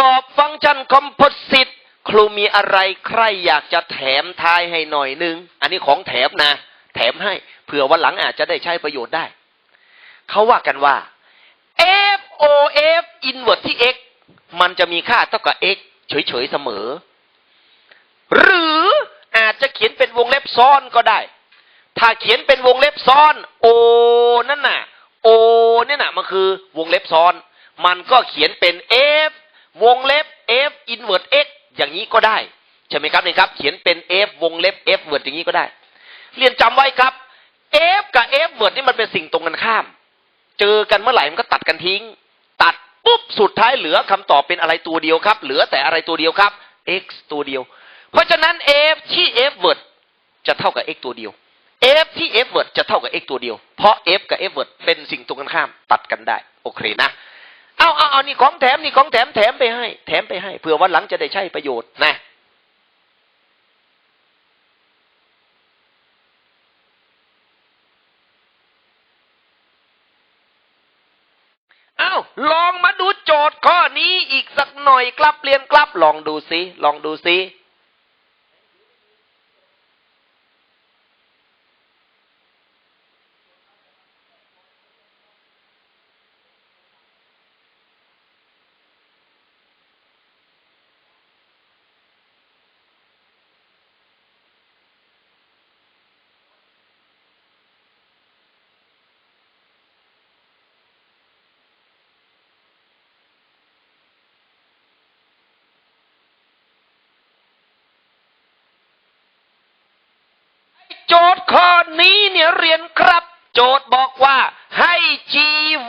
กอบฟังก์ชันคอมโพสิตครูมีอะไรใครอยากจะแถมทายให้หน่อยนึง อันนี้ของแถมนะ แถมให้เผื่อวันหลังอาจจะได้ใช้ประโยชน์ได้ เขาว่ากันว่า f o f inverse ที่ x มันจะมีค่าเท่ากับ x เฉยๆเสมอ หรืออาจจะเขียนเป็นวงเล็บซ้อนก็ได้ ถ้าเขียนเป็นวงเล็บซ้อน o นั่นน่ะ o เนี่ยน่ะมันคือวงเล็บซ้อน มันก็เขียนเป็น f วงเล็บ f inverse x อย่างนี้ก็ได้ ใช่ไหมครับนี่ครับ เขียนเป็น f วงเล็บ f word อย่างนี้ก็ได้ เรียนจำไว้ครับ f กับ f word นี่มันเป็นสิ่งตรงกันข้าม เจอกันเมื่อไหร่มันก็ตัดกันทิ้ง ตัดปุ๊บสุดท้ายเหลือคำตอบเป็นอะไรตัวเดียวครับ เหลือแต่อะไรตัวเดียวครับ x ตัวเดียว เพราะฉะนั้น f ที่ f word จะเท่ากับ x ตัวเดียว f ที่ f word จะเท่ากับ x ตัวเดียว เพราะ f กับ f word เป็นสิ่งตรงกันข้ามตัดกันได้ โอเคนะ เอาเอาเอานี่ของแถมนี่ของแถมแถมไปให้ แถมไปให้เผื่อวันหลังจะได้ใช้ประโยชน์นะเอาลองมาดูโจทย์ข้อนี้อีกสักหน่อยครับเรียนครับลองดูซิลองดูซิโจทย์ ข้อนี้เนี่ยเรียนครับ โจทย์บอกว่าให้ g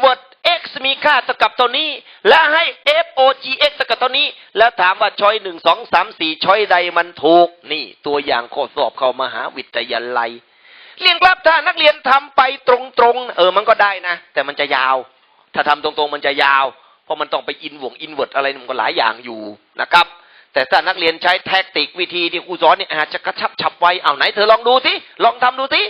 word x มีค่าเท่ากับตัวนี้ และให้ f o g x เท่ากับตัวนี้ แล้วถามว่าช้อยหนึ่งสองสามสี่ช้อยใดมันถูก นี่ ตัวอย่างข้อสอบเข้ามหาวิทยาลัย เรียนครับถ้านักเรียนทำไปตรงๆ เออมันก็ได้นะ แต่มันจะยาว ถ้าทำตรงๆมันจะยาว เพราะมันต้องไปอินวงอินเวิร์ดอะไรมันก็หลายอย่างอยู่นะครับ แต่ถ้านักเรียนใช้แท็กติกวิธีที่ครูสอนเนี่ยอาจจะกระชับฉับไวเอาไหนเธอลองดูสิลองทำดูสิ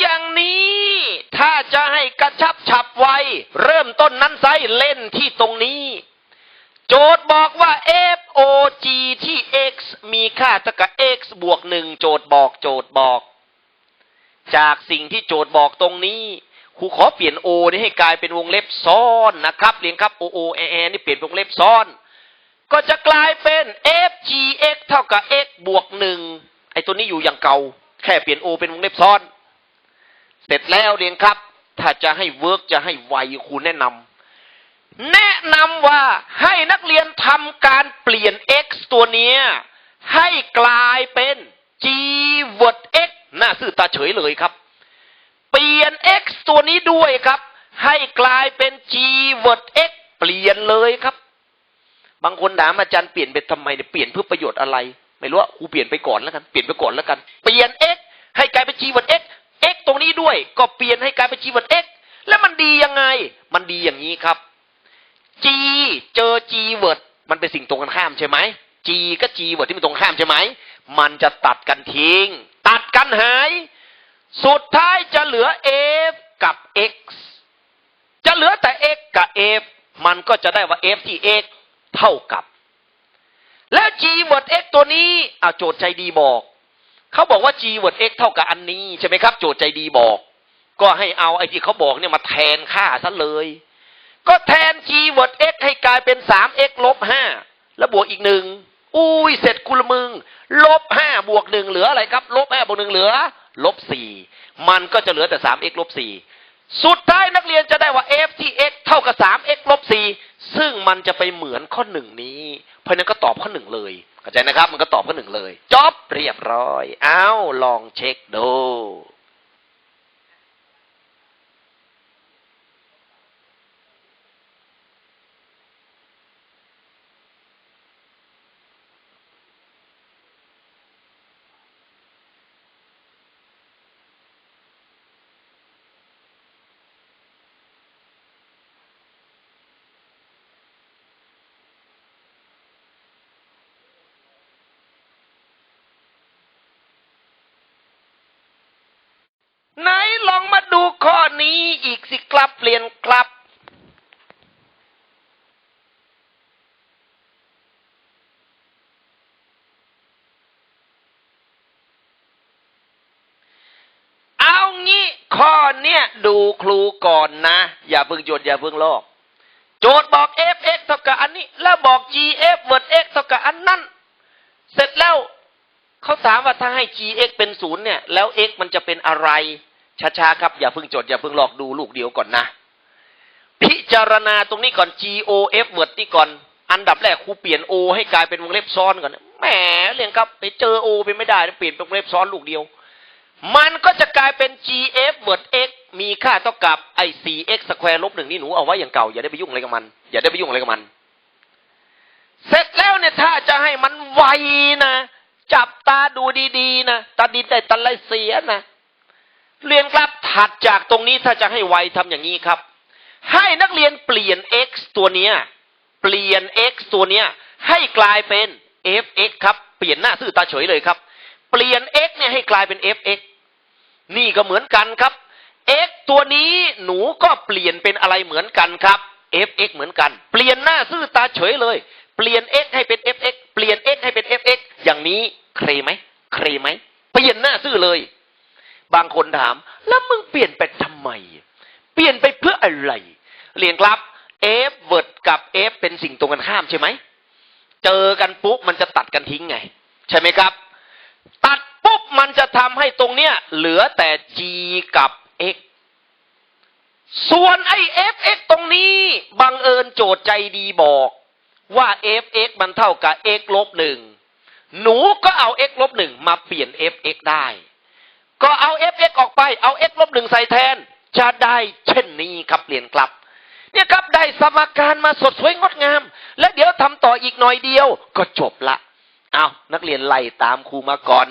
เอย่างนี้ ถ้าจะให้กระชับฉับไว เริ่มต้นนั้นไซเล่นที่ตรงนี้ โจทย์บอกว่า f o g ที่ x มีค่าเท่ากับ x บวกหนึ่งโจทย์บอกโจทย์บอก จากสิ่งที่โจทย์บอกตรงนี้ครูขอเปลี่ยน o นี่ให้กลายเป็นวงเล็บซ้อนนะครับเรียนครับ o o a a นี่เปลี่ยนเป็นวงเล็บซ้อน ก็จะกลายเป็น f g x เท่ากับ x บวกหนึ่งไอตัวนี้อยู่อย่างเก่า แค่เปลี่ยน o เป็นวงเล็บซ้อน เสร็จแล้วเรียนครับ ถ้าจะให้เวิร์กจะให้ไวครูแนะนำแนะนำว่าให้นักเรียนทำการเปลี่ยน x ตัวเนี้ยให้กลายเป็น g word x น่าซื่อตาเฉยเลยครับ เปลี่ยน x ตัวนี้ด้วยครับ ให้กลายเป็น g word x เปลี่ยนเลยครับ บางคนถามอาจารย์เปลี่ยนไปทำไมเนี่ยเปลี่ยนเพื่อประโยชน์อะไร ไม่รู้ว่าครูเปลี่ยนไปก่อนแล้วกัน เปลี่ยนไปก่อนแล้วกัน เปลี่ยน x ให้กลายเป็น g word x x ตรงนี้ด้วย ก็เปลี่ยนให้กลายเป็น g word x แล้วมันดียังไง มันดีอย่างนี้ครับ g เจอ g word มันเป็นสิ่งตรงกันข้ามใช่ไหม g ก็ g word ที่มันตรงข้ามใช่ไหม มันจะตัดกันทิ้ง ตัดกันหาย สุดท้ายจะเหลือ f กับ x จะเหลือแต่ x กับ f มันก็จะได้ว่า f ที่ x เท่ากับ แล้ว g word x ตัวนี้อาโจทย์ใจดีบอก เขาบอกว่า g word x เท่ากับอันนี้ใช่ไหมครับ โจทย์ใจดีบอก ก็ให้เอาไอ้ที่เขาบอกเนี่ยมาแทนค่าซะเลย ก็แทน g word x ให้กลายเป็น 3x ลบ5แล้วบวกอีกหนึ่งอุ้ยเสร็จกุลมึง ลบ5บวกหนึ่งเหลืออะไรครับ ลบ5บวกหนึ่งเหลือ ลบ4มันก็จะเหลือแต่ 3x ลบ4สุดท้ายนักเรียนจะได้ว่า f ที่ x เท่ากับ 3x ลบ4ซึ่งมันจะไปเหมือนข้อหนึ่งนี้ เพราะฉะนั้นก็ตอบข้อหนึ่งเลย เข้าใจนะครับ มันก็ตอบข้อหนึ่งเลยจบเรียบร้อย เอาลองเช็คดู ครับ เปลี่ยนครับ เอางี้ข้อเนี้ยดูครูก่อนนะ อย่าเพิ่งหยุดอย่าเพิ่งลอก โจทย์บอก f(x) เท่ากับอันนี้ แล้วบอก g(f) เวิร์ด x เท่ากับอันนั้น เสร็จแล้วเขาถามว่าถ้าให้ gx เป็นศูนย์เนี่ย แล้ว x มันจะเป็นอะไร ช้าๆครับ อย่าเพิ่งจด อย่าเพิ่งหลอกดูลูกเดียวก่อนนะ พิจารณาตรงนี้ก่อน gof เวิร์ดนี่ก่อน อันดับแรกครูเปลี่ยน o ให้กลายเป็นวงเล็บซ้อนก่อนแหมเรียนครับ ไปเจอ o เป็นไม่ได้เปลี่ยนเป็นวงเล็บซ้อนลูกเดียว มันก็จะกลายเป็น gf เวิร์ด x มีค่าเท่ากับไอ้ 4x สแควร์ลบหนึ่งนี่หนูเอาไว้อย่างเก่าอย่าได้ไปยุ่งอะไรกับมัน อย่าได้ไปยุ่งอะไรกับมัน เสร็จแล้วเนี่ยถ้าจะให้มันไวนะ จับตาดูดีๆนะตาดีแต่ตาไรเสียนะ เรียนครับถัดจากตรงนี้ถ้าจะให้ไวทำอย่างนี้ครับ ให้นักเรียนเปลี่ยน x ตัวเนี้ยเปลี่ยน x ตัวเนี้ยให้กลายเป็น fx ครับเปลี่ยนหน้าซื่อตาเฉยเลยครับ เปลี่ยน x เนี่ยให้กลายเป็น fx นี่ก็เหมือนกันครับ x ตัวนี้หนูก็เปลี่ยนเป็นอะไรเหมือนกันครับ fx เหมือนกัน เปลี่ยนหน้าซื่อตาเฉยเลย เปลี่ยน x ให้เป็น fx เปลี่ยน x ให้เป็น fx อย่างนี้เครไหมเครไหมเปลี่ยนหน้าซื่อเลย บางคนถาม แล้วมึงเปลี่ยนไปทำไม เปลี่ยนไปเพื่ออะไรเรียนครับ f เวิร์ดกับ f เป็นสิ่งตรงกันข้ามใช่ไหม เจอกันปุ๊บมันจะตัดกันทิ้งไง ใช่ไหมครับ ตัดปุ๊บมันจะทำให้ตรงเนี้ยเหลือแต่ g กับ x ส่วนไอ้ fx ตรงนี้บังเอิญโจทย์ใจดีบอกว่า fx มันเท่ากับ x ลบหนึ่งหนูก็เอา x ลบหนึ่งมาเปลี่ยน fx ได้ ก็เอา fx ออกไปเอา x ลบหนึ่งใส่แทน จะได้เช่นนี้ครับเปลี่ยนกลับเนี่ยครับได้สมการมาสดสวยงดงาม และเดี๋ยวทำต่ออีกหน่อยเดียวก็จบละ เอานักเรียนไล่ตามครูมาก่อน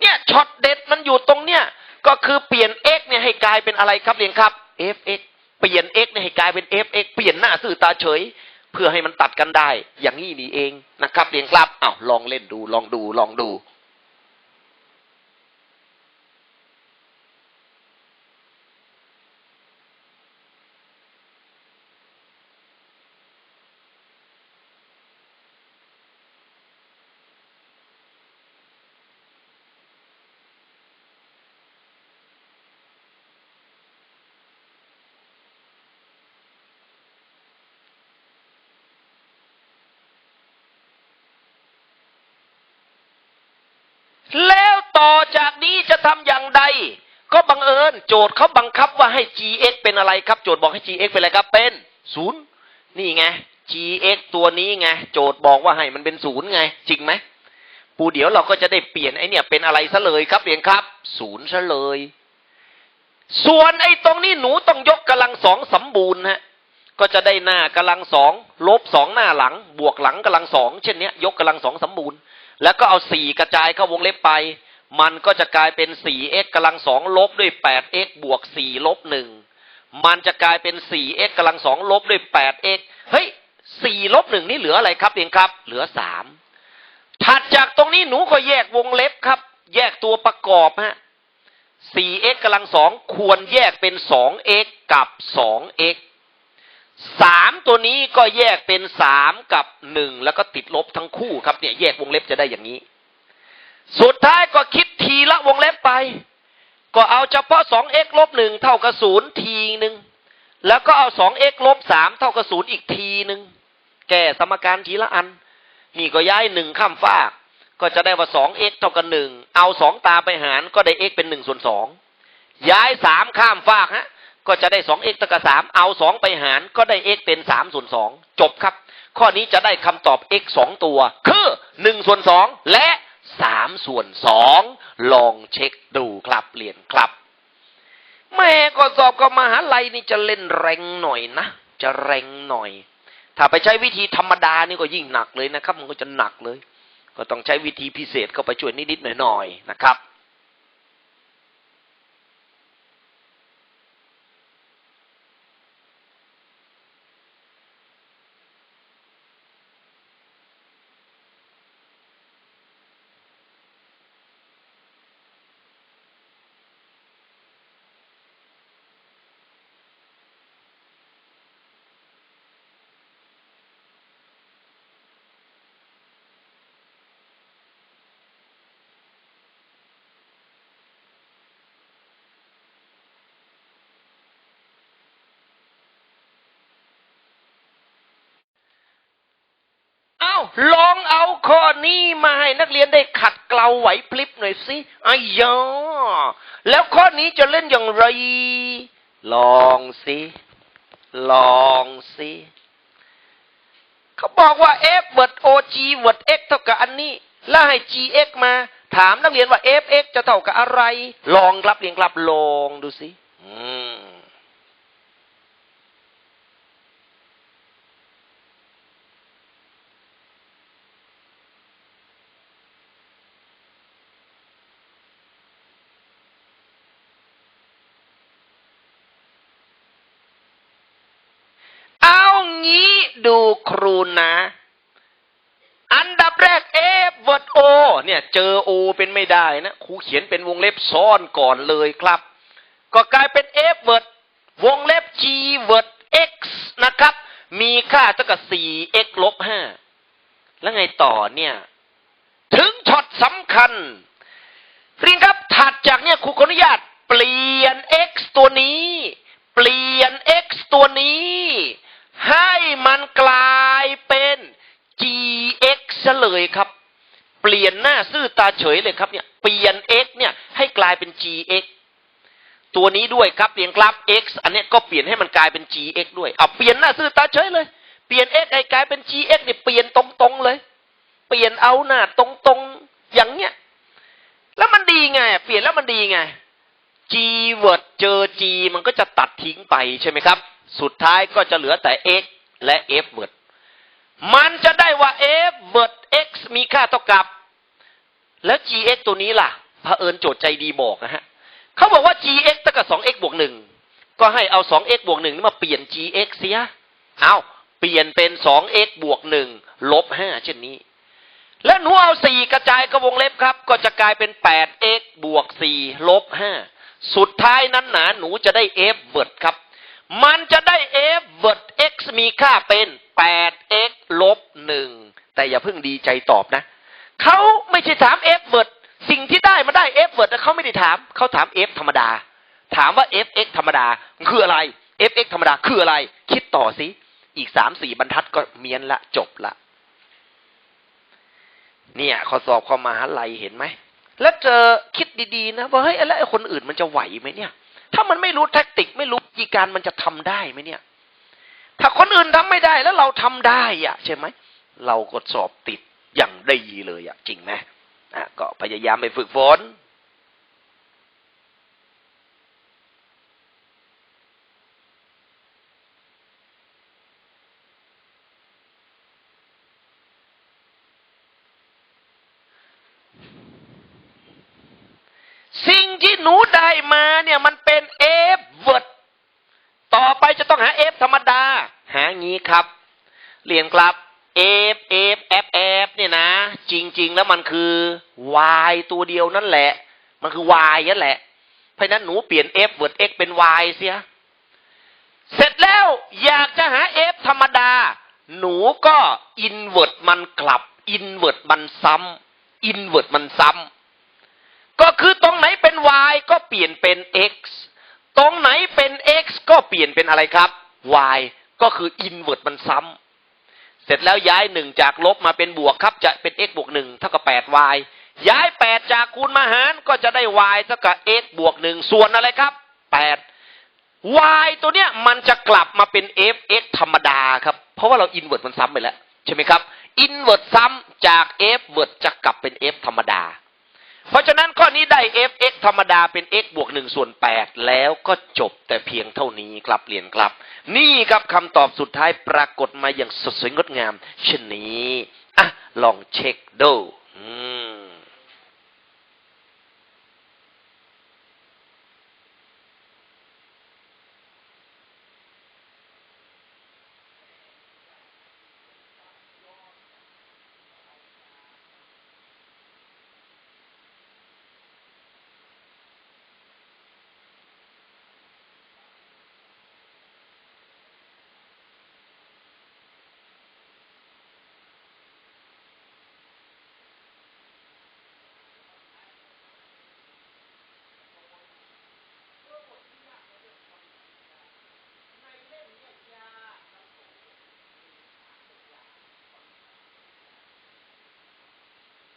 เนี่ยช็อตเด็ดมันอยู่ตรงเนี้ยก็คือเปลี่ยน x เนี่ยให้กลายเป็นอะไรครับเรียนครับ fx เปลี่ยน x เนี่ยให้กลายเป็น fx เปลี่ยนหน้าซื่อตาเฉย เพื่อให้มันตัดกันได้ อย่างนี้นี่เองนะครับเรียนครับเอ้าลองเล่นดูลองดูลองดู แล้วต่อจากนี้จะทำอย่างใด ก็บังเอิญโจทย์เขาบังคับว่าให้ gx เป็นอะไรครับ โจทย์บอกให้ gx เป็นอะไรครับ เป็นศูนย์นี่ไง gx ตัวนี้ไง โจทย์บอกว่าให้มันเป็นศูนย์ไง จริงไหมปูเดี๋ยวเราก็จะได้เปลี่ยนไอเนี่ยเป็นอะไรซะเลยครับเรียนครับ ศูนย์ซะเลย ส่วนไอตรงนี้หนูต้องยกกำลังสองสมบูรณ์ฮะก็จะได้หน้ากำลังสองลบสองหน้าหลัง บวกหลังกำลังสองเช่นเนี้ย ยกกำลังสองสมบูรณ์ แล้วก็เอาสี่กระจายเข้าวงเล็บไป มันก็จะกลายเป็นสี่ x กำลังสองลบด้วยแปด x บวกสี่ลบหนึ่งมันจะกลายเป็นสี่ x กำลังสองลบด้วยแปด x เฮ้ยสี่ลบหนึ่งนี่เหลืออะไรครับเองครับ เหลือสามถัดจากตรงนี้หนูก็แยกวงเล็บครับ แยกตัวประกอบฮะ 4x กำลังสองควรแยกเป็น 2x กับ 2x สามตัวนี้ก็แยกเป็นสามกับหนึ่งแล้วก็ติดลบทั้งคู่ครับเนี่ยแยกวงเล็บจะได้อย่างนี้ สุดท้ายก็คิดทีละวงเล็บไป ก็เอาเฉพาะ 2x ลบหนึ่งเท่ากับศูนย์ทีหนึ่งแล้วก็เอา 2x ลบสามเท่ากับศูนย์อีกทีหนึ่งแก้สมการทีละอัน นี่ก็ย้ายหนึ่งข้ามฟาก ก็จะได้ว่า 2x เท่ากับหนึ่งเอาสองตาไปหารก็ได้ x เป็นหนึ่งส่วนสองย้ายสามข้ามฟากฮะ ก็จะได้ 2x เท่ากับ3เอา2ไปหารก็ได้ x เป็น3ส่วน2จบครับ ข้อนี้จะได้คำตอบ x 2ตัว คือ1ส่วน2และ3ส่วน2ลองเช็คดูครับเรียนครับ แม่ก็สอบกับมหาลัยนี่จะเล่นแรงหน่อยนะ จะแรงหน่อย ถ้าไปใช้วิธีธรรมดานี่ก็ยิ่งหนักเลยนะครับ มันก็จะหนักเลย ก็ต้องใช้วิธีพิเศษเข้าไปช่วยนิดๆหน่อยๆนะครับ ลองเอาข้อนี้มาให้นักเรียนได้ขัดเกลาไหวพลิบหน่อยสิอายอแล้วข้อนี้จะเล่นอย่างไร ลองสิลองสิเขาบอกว่า f เวิร์ด og เวิร์ด x เท่ากับอันนี้ แล้วให้ gx มา ถามนักเรียนว่า fx จะเท่ากับอะไร ลองรับเรียนครับลองดูสิอืม เอางี้ ดูครูนะ อันดับแรก F เวิร์ด O เนี่ย เจอ O เป็นไม่ได้นะครูเขียนเป็นวงเล็บซ่อนก่อนเลยครับ ก็กลายเป็น F เวิร์ดวงเล็บ G เวิร์ด X นะครับ มีค่าเท่ากับ 4x ลบ 5 แล้วไงต่อเนี่ย ถึงช็อตสำคัญเรียนครับถัดจากเนี่ยครูขออนุญาตเปลี่ยน x ตัวนี้ เปลี่ยน x ตัวนี้ ให้มันกลายเป็น gx ซะเลยครับ เปลี่ยนหน้าซื่อตาเฉยเลยครับเนี่ยเปลี่ยน x เนี่ยให้กลายเป็น gx ตัวนี้ด้วยครับเปลี่ยนกราฟ x อันนี้ก็เปลี่ยนให้มันกลายเป็น gx ด้วยเอาเปลี่ยนหน้าซื่อตาเฉยเลย เปลี่ยน x ให้กลายเป็น gx เนี่ยเปลี่ยนตรงๆเลย เปลี่ยนเอาหน้าตรงๆอย่างเนี้ยแล้วมันดีไง เปลี่ยนแล้วมันดีไง G word เจอ G มันก็จะตัดทิ้งไปใช่ไหมครับ สุดท้ายก็จะเหลือแต่ x และ f word มันจะได้ว่า f word x มีค่าเท่ากับ แล้ว gx ตัวนี้ล่ะเผอิญโจทย์ใจดีบอกนะฮะเขาบอกว่า gx เท่ากับ 2x บวก 1 ก็ให้เอา 2x บวก1นี่มาเปลี่ยน gx เสีย เอาเปลี่ยนเป็น 2x บวก 1 ลบ 5 เช่นนี้ แล้วหนูเอาสี่กระจายกระวงเล็บครับ ก็จะกลายเป็น 8x บวก 4 ลบ 5 สุดท้ายนั้นหนาหนูจะได้ f เวิร์ดครับ มันจะได้ f เวิร์ด x มีค่าเป็น 8x ลบ 1 แต่อย่าเพิ่งดีใจตอบนะ เขาไม่ใช่ถาม f เวิร์ดสิ่งที่ได้มาได้ f เวิร์ดเขาไม่ได้ถามเขาถาม f ธรรมดา ถามว่า fx ธรรมดาคืออะไร fx ธรรมดาคืออะไร คิดต่อสิอีกสามสี่บรรทัดก็เมียนละจบละ เนี่ยข้อสอบเข้ามาหาลัยเห็นไหม แล้วเจอคิดดีๆนะว่าเฮ้ยแล้วไอ้คนอื่นมันจะไหวไหมเนี่ย ถ้ามันไม่รู้แท็กติก ไม่รู้วิธีการมันจะทำได้ไหมเนี่ย ถ้าคนอื่นทำไม่ได้แล้วเราทำได้อะใช่ไหมเราก็สอบติด อย่างดีเลยอะจริงไหมอะก็พยายามไปฝึกฝนสิ่งที่หนูได้มาเนี่ยมันเป็น f word ต่อไปจะต้องหา f ธรรมดา หางี้ครับ เรียนครับ f f f f เนี่ยนะ จริง ๆ แล้วมันคือ y ตัวเดียวนั่นแหละ มันคือ y นั่นแหละ เพราะนั้นหนูเปลี่ยน f word x เป็น y เสีย เสร็จแล้วอยากจะหา f ธรรมดา หนูก็ invert มันกลับ invert มันซ้ำ invert มันซ้ำก็คือตรงไหนเป็น y ก็เปลี่ยนเป็น x ตรงไหนเป็น x ก็เปลี่ยนเป็นอะไรครับ y ก็คือ invert มันซ้ำ เสร็จแล้วย้ายหนึ่งจากลบมาเป็นบวกครับ จะเป็น x บวกหนึ่งเท่ากับ 8y ย้าย8จากคูณมาหารก็จะได้ y เท่ากับ x บวกหนึ่งส่วนอะไรครับ8 y ตัวเนี้ยมันจะกลับมาเป็น f x ธรรมดาครับ เพราะว่าเรา invert มันซ้ำไปแล้วใช่ไหมครับ invert ซ้ำจาก f word จะกลับเป็น f ธรรมดา เพราะฉะนั้นข้อนี้ได้ f ธรรมดาเป็น x บวกหนึ่งส่วนแปดแล้วก็จบแต่เพียงเท่านี้ครับเรียนครับ นี่ครับคำตอบสุดท้ายปรากฏมาอย่างสดสวยงดงามเช่นนี้อะลองเช็คดูอืม